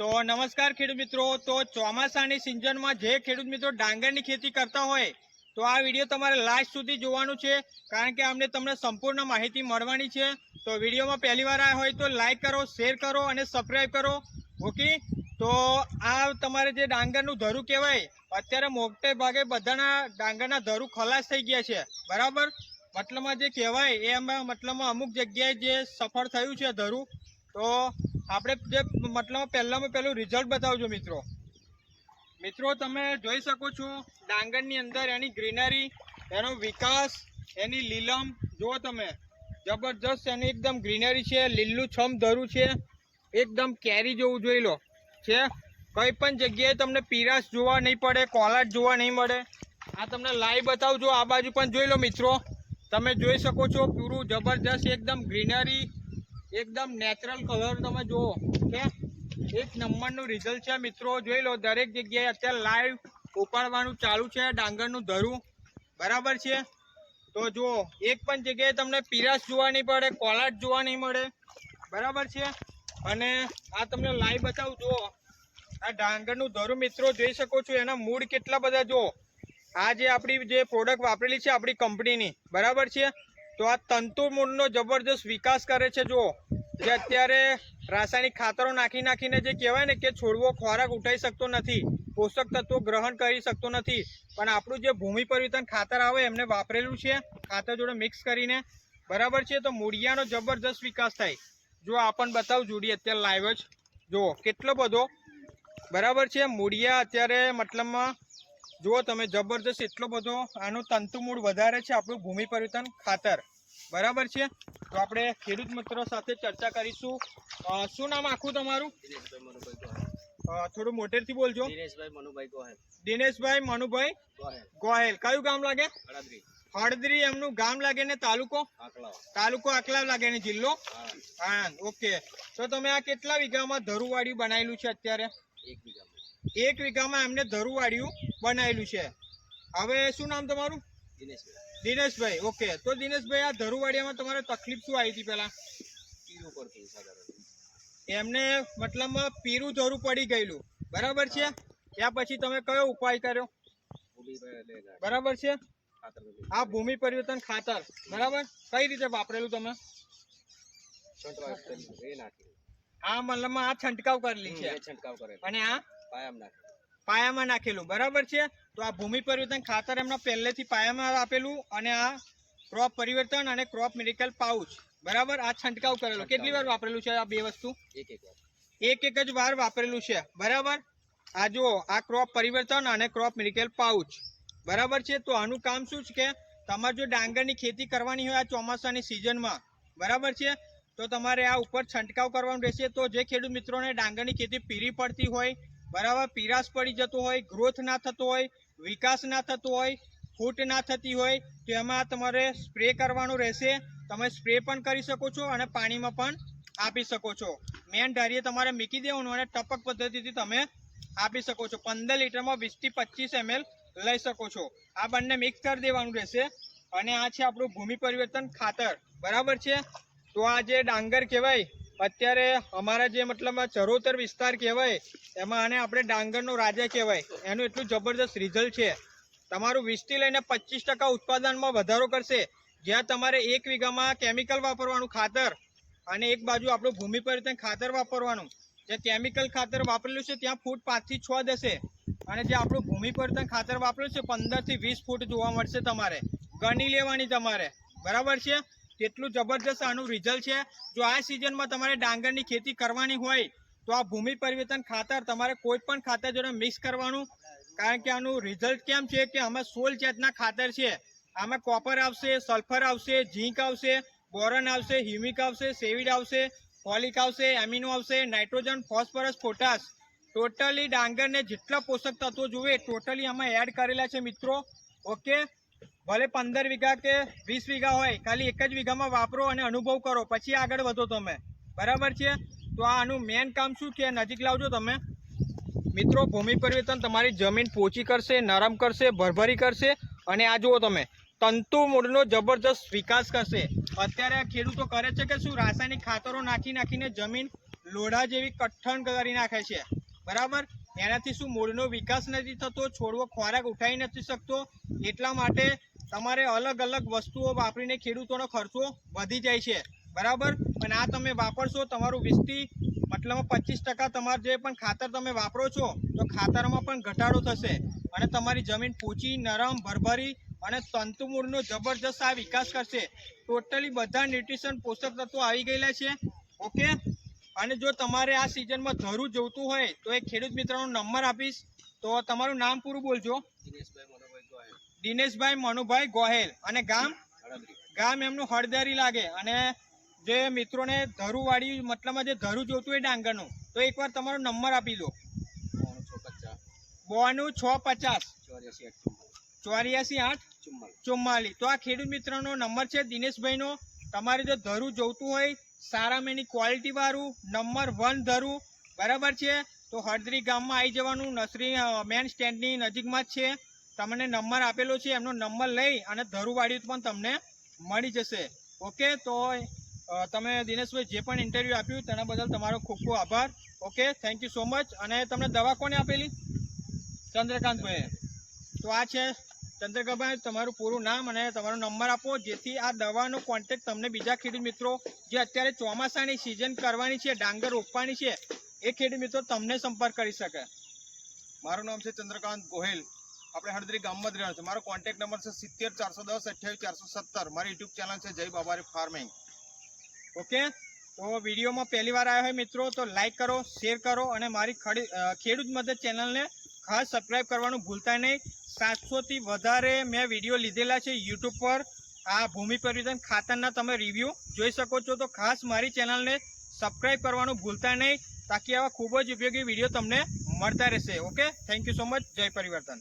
તો નમસ્કાર ખેડૂત મિત્રો. તો ચોમાસાની સિઝનમાં જે ખેડૂત મિત્રો ડાંગરની ખેતી કરતા હોય, તો આ વીડિયો તમારે લાસ્ટ સુધી જોવાનું છે. કારણ કે અમને તમને સંપૂર્ણ માહિતી મળવાની છે. તો વિડીયોમાં પહેલીવાર આ હોય તો લાઇક કરો, શેર કરો અને સબસ્ક્રાઈબ કરો. ઓકે? તો આ તમારે જે ડાંગરનું ધરું કહેવાય, અત્યારે મોટે ભાગે બધાના ડાંગરના ધરું ખલાસ થઈ ગયા છે. બરાબર? મતલબમાં જે કહેવાય, એમાં મતલબમાં અમુક જગ્યાએ જે સફળ થયું છે ધરું. તો આપણે જે મતલબ પહેલામાં પહેલું રિઝલ્ટ બતાવજો મિત્રો. મિત્રો, તમે જોઈ શકો છો ડાંગરની અંદર એની ગ્રીનરી એનો વિકાસ, એની લીલમ. જુઓ તમે, જબરજસ્ત એની એકદમ ગ્રીનરી છે, લીલું છમ ધરું છે. એકદમ કેરી જેવું જોઈ લો. છે, કંઈ પણ જગ્યાએ તમને પીરાશ જોવા નહીં પડે, કોલાટ જોવા નહીં મળે. આ તમને લાઈવ બતાવજો, આ બાજુ પણ જોઈ લો મિત્રો. તમે જોઈ શકો છો, પૂરું જબરજસ્ત એકદમ ગ્રીનરી એકદમ નેચરલ કલર તમે જુઓ કે એક નંબરનું રિઝલ્ટ છે મિત્રો, જોઈ લો, દરેક જગ્યાએ અત્યારે લાઈવ ઉપાડવાનું ચાલુ છે, ડાંગરનું ધરું, બરાબર છે? તો જુઓ, એક પણ જગ્યાએ તમને પીરાશ જોવા નહીં પડે કોલાટ જોવા નહીં મળે, બરાબર છે? અને આ તમને લાઈવ બતાવું, જુઓ. આ ડાંગરનું ધરું મિત્રો, જોઈ શકો છો, એના મૂળ કેટલા બધા, જુઓ. આ જે આપણી જે પ્રોડક્ટ વાપરેલી છે, આપણી કંપનીની બરાબર છે? તો આ તંતુ મૂળનો જબરજસ્ત વિકાસ કરે છે, જુઓ. જે અત્યારે રાસાયણિક ખાતરો નાખી નાખીને જે કહેવાય ને કે છોડવો ખોરાક ઉઠાઈ શકતો નથી, પોષક તત્વો ગ્રહણ કરી શકતો નથી, પણ આપણું જે ભૂમિ પરિવર્તન ખાતર આવે એમને વાપરેલું છે, ખાતર જોડે મિક્સ કરીને. બરાબર છે, તો મૂળિયાનો જબરજસ્ત વિકાસ થાય. જો આપણને બતાવું જોડી અત્યારે લાઈવ જ. જુઓ, કેટલો બધો. બરાબર છે, મૂળિયા અત્યારે મતલબમાં જુઓ તમે જબરજસ્ત એટલો બધો આનું તંતુમૂળ વધારે છે આપણું ભૂમિ પરિવર્તન ખાતર. બરાબર છે? તો આપણે ખેડૂત મિત્રો સાથે ચર્ચા કરીશું. શું નામ આખું તમારું? થોડું મોટેથી બોલજો. દિનેશભાઈ મનુભાઈ ગોહેલ. દિનેશભાઈ મનુભાઈ ગોહેલ. ગોહેલ. કયું ગામ લાગે? હળદરી. હળદરી એમનું ગામ લાગે ને તાલુકો? તાલુકો આકલાવ લાગે ને જિલ્લો? હા. આણંદ ઓકે. તો તમે આ કેટલા વીઘામાં ધરુવાડિયું બનાવેલું છે અત્યારે? એક વીઘામાં. એક વીઘામાં એમને ધરુવાડિયું બનાવેલું છે. હવે શું નામ તમારું? દિનેશભાઈ. દિનેશભાઈ ઓકે. તો દિનેશભાઈ આ ધરુવાડિયામાં તમારે તકલીફ શું આવી હતી પહેલા? પીરું પડતું એમને મતલબમાં પીરું ધરું પડી ગયેલું. બરાબર છે? ત્યાં પછી તમે કયો ઉપાય કર્યો? બરાબર છે? આ ભૂમિ પરિવર્તન ખાતર. બરાબર? કઈ રીતે વાપરેલું તમે? હા આ મતલબમાં આ છંટકાવ કરેલી છે. છંટકાવ કરેલો. અને આ? પાયામ નાખ્યું પાયામાં નાખેલું બરાબર છે? તો આ ભૂમિ પરિવર્તન ખાતર એમના પહેલેથી પાયામાં આપેલું અને આ ક્રોપ પરિવર્તન અને ક્રોપ મિરિકલ પાઉચ બરાબર? આ છંટકાવ કરેલો. કેટલી વાર વાપરેલું છે આ બે વસ્તુ? એક એક એક એક જ વાર વાપરેલું છે બરાબર? આ જુઓ આ ક્રોપ પરિવર્તન અને ક્રોપ મિરિકલ પાઉચ બરાબર છે? તો આનું કામ શું છે કે તમારે જો ડાંગરની ખેતી કરવાની હોય આ ચોમાસાની સિઝનમાં બરાબર છે? તો તમારે આ ઉપર છંટકાવ કરવાનું રહેશે. તો જે ખેડૂત મિત્રોને ડાંગરની ખેતી પીરી પડતી હોય બરાબર, પીરાશ પડી જતો હોય ગ્રોથ ના થતો હોય, વિકાસ ના થતો હોય, ફૂટ ના થતી હોય, તો એમાં તમારે સ્પ્રે કરવાનું રહેશે. તમે સ્પ્રે પણ કરી શકો છો અને પાણીમાં પણ આપી શકો છો. મેન ધારીએ તમારે મૂકી દેવાનું અને ટપક પદ્ધતિથી તમે આપી શકો છો. પંદર લીટરમાં વીસથી પચીસ એમએલ લઈ શકો છો. આ બંને મિક્સ કરી દેવાનું રહેશે. અને આ છે આપણું ભૂમિ પરિવર્તન ખાતર. બરાબર છે? તો આ જે ડાંગર કહેવાય અત્યારે અમારા જે મતલબમાં ચરોતર વિસ્તાર કહેવાય, એમાં આને આપણે ડાંગરનો રાજા કહેવાય. એનું એટલું જબરદસ્ત રિઝલ્ટ છે. તમારું વીસથી લઈને પચીસ ટકા ઉત્પાદનમાં વધારો કરશે. જ્યાં તમારે એક વીઘામાં કેમિકલ વાપરવાનું ખાતર અને એક બાજુ આપણું ભૂમિ પરિવર્તન ખાતર વાપરવાનું. જે કેમિકલ ખાતર વાપરેલું છે, ત્યાં ફૂટ પાંચથી છ જશે અને જે આપણું ભૂમિ પરિવર્તન ખાતર વાપરેલું છે, પંદરથી વીસ ફૂટ જોવા મળશે તમારે. ગણી લેવાની તમારે. બરાબર છે? કેટલું જબરજસ્ત આનું રિઝલ્ટ છે. જો આ સિઝનમાં તમારે ડાંગરની ખેતી કરવાની હોય, તો આ ભૂમિ પરિવર્તન ખાતર તમારે કોઈ પણ ખાતર જોડે મિક્સ કરવાનું. કારણ કે આનું રિઝલ્ટ કેમ છે કે આમાં સોલ જાતના ખાતર છે. આમાં કોપર આવશે સલ્ફર આવશે ઝીંક આવશે બોરન આવશે હ્યુમિક આવશે સેવિડ આવશે ફોલિક આવશે એમિનો આવશે નાઇટ્રોજન ફોસ્ફરસ પોટાશ ટોટલી ડાંગરને જેટલા પોષક તત્વો જોઈએ ટોટલી આમાં એડ કરેલા છે મિત્રો. ઓકે ભલે પંદર વીઘા કે વીસ વીઘા હોય, ખાલી એક જ વીઘામાં વાપરો અને અનુભવ કરો, પછી આગળ વધો તમે. બરાબર છે? તો આનું મેન કામ શું કે નજીક લાવજો તમે. મિત્રો, ભૂમિ પરિવર્તન તમારી જમીન પોચી કરશે, નરમ કરશે, ભરભરી કરશે અને આ જુઓ તમે, તંતુ મૂળનો જબરજસ્ત વિકાસ કરશે. અત્યારે ખેડૂતો કરે છે કે શું? રાસાયણિક ખાતરો નાખી નાખીને જમીન લોઢા જેવી કઠણ કરી નાખે છે. બરાબર? એનાથી શું? મૂળનો વિકાસ નથી થતો, છોડવો ખોરાક ઉઠાવી નથી શકતો. એટલા માટે તમારે અલગ અલગ વસ્તુઓ વાપરીને ખેડૂતોનો ખર્ચો વધી જાય છે. બરાબર? અને આ તમે વાપરશો, તમારું વીસથી મતલબ પચીસ ટકા તમારે જે પણ ખાતર તમે વાપરો છો, તો ખાતરમાં પણ ઘટાડો થશે. અને તમારી જમીન પોચી, નરમ, ભરભરી અને તંતુમૂળનો જબરજસ્ત આ વિકાસ કરશે. ટોટલી બધા ન્યુટ્રિશન પોષક તત્વો આવી ગયેલા છે. ઓકે અને જો તમારે આ સિઝનમાં ધરું જોઈતું હોય, તો એ ખેડૂત મિત્રનો નંબર આપીશ. તો તમારું નામ પૂરું બોલજો. દિનેશભાઈ મનોભાઈ ગોહેલ. અને ગામ? ગામ એમનું હળદરી લાગે. અને જે મિત્રોને ધરુવાળી મતલબમાં જે ધરું જોતું હોય ડાંગરનું. તો એકવાર તમારો નંબર આપી દો. બોનું છ પચાસ. ચોર્યાસી આઠ ચુમ્માલીસ તો આ ખેડૂત મિત્રનો નંબર છે. દિનેશભાઈનો. તમારે જો ધરું જોઈતું હોય સારામાં એની ક્વોલિટી વાળું નંબર વન ધરું. બરાબર છે? તો હળદરી ગામમાં આવી જવાનું નર્સરી મેન સ્ટેન્ડની નજીકમાં જ છે. તમને નંબર આપેલો છે, એમનો નંબર લઈ અને ધરુવાડી પણ તમને મળી જશે. ઓકે? તો તમે દિનેશભાઈ જે પણ ઇન્ટરવ્યૂ આપ્યું તેના બદલ તમારો ખૂબ ખૂબ આભાર. Okay? Thank you so much અને તમને દવા કોને આપેલી? ચંદ્રકાંતભાઈએ. તો આ છે ચંદ્રકાંતભાઈ તમારું પૂરું નામ અને તમારો નંબર આપો, જેથી આ દવાનો કોન્ટેક્ટ તમને બીજા ખેડૂત મિત્રો જે અત્યારે ચોમાસાની સિઝન કરવાની છે, ડાંગર રોપવાની છે એ ખેડૂત મિત્રો તમને સંપર્ક કરી શકે. મારું નામ છે ચંદ્રકાંત ગોહેલ. આપણે હળદરી ગામમાં જ રહ્યા છે મારો કોન્ટેક્ટ નંબર છે સિત્તેર ચારસો દસ અઠ્યાવીસ ચારસો સત્તર. મારી યુટ્યુબ ચેનલ છે જય બાબારી ફાર્મિંગ ઓકે? તો વિડીયોમાં પહેલી વાર આવ્યા હોય મિત્રો, તો લાઇક કરો શેર કરો અને મારી ખડી- ખેડૂત મદદ ચેનલને ખાસ સબસ્ક્રાઈબ કરવાનું ભૂલતા નહીં. સાતસોથી વધારે મેં વીડિયો લીધેલા છે યુટ્યુબ પર. આ ભૂમિ પરિવર્તન ખાતરના તમે રિવ્યૂ જોઈ શકો છો. તો ખાસ મારી ચેનલને સબસ્ક્રાઈબ કરવાનું ભૂલતા નહીં. તાકી આવા ખૂબ જ ઉપયોગી વીડિયો તમને મળતા રહેશે. Okay thank you so much જય પરિવર્તન.